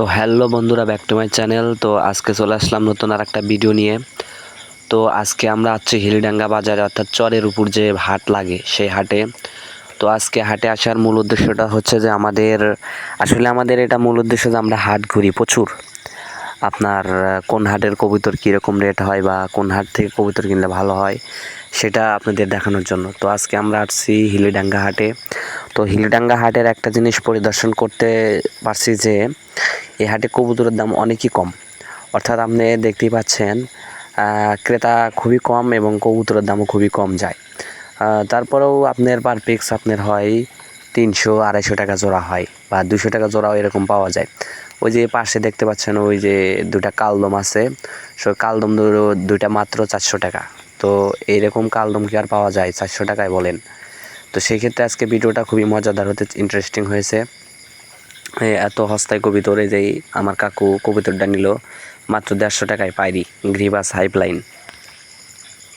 তো হ্যালো বন্ধুরা, back to my channel. তো আজকে চলে আসলাম নতুন আর একটা ভিডিও নিয়ে। তো আজকে আমরা আছি হিলডাঙ্গা বাজার, অর্থাৎ চরের উপর যে হাট লাগে, সেই হাটে। তো আজকে হাটে আসার মূল উদ্দেশ্যটা হচ্ছে যে আমাদের, আসলে আমাদের এটা মূল উদ্দেশ্য যে আমরা হাট ঘুরি প্রচুর। আপনার কোন হাটের কবুতর কীরকম রেট হয় বা কোন হাট থেকে কবুতর কিনলে ভালো হয়, সেটা আপনাদের দেখানোর জন্য। তো আজকে আমরা আসছি হিলিডাঙ্গা হাটে। তো হিলিডাঙ্গা হাটের একটা জিনিস পরিদর্শন করতে পারছি যে এই হাটে কবুতরের দাম অনেকই কম। অর্থাৎ আপনি দেখতেই পাচ্ছেন ক্রেতা খুবই কম এবং কবুতরের দামও খুবই কম যায়। তারপরেও আপনার পার পিক্স আপনার হয় তিনশো, আড়াইশো টাকা জোড়া হয় বা দুশো টাকা জোড়াও এরকম পাওয়া যায়। ওই যে পাশে দেখতে পাচ্ছেন ওই যে দুটা কালদম আছে সো কালদম দুইটা মাত্র চারশো টাকা। তো এইরকম কালদম কি আর পাওয়া যায়? চারশো টাকায় বলেন। তো সেই ক্ষেত্রে আজকে ভিডিওটা খুবই মজাদার হতে ইন্টারেস্টিং হয়েছে। এত হস্তায় কবিতর এই যে আমার কাকু কবিতরটা নিল, মাত্র দেড়শো টাকায় পাইরি গ্রিবাস হাইপলাইন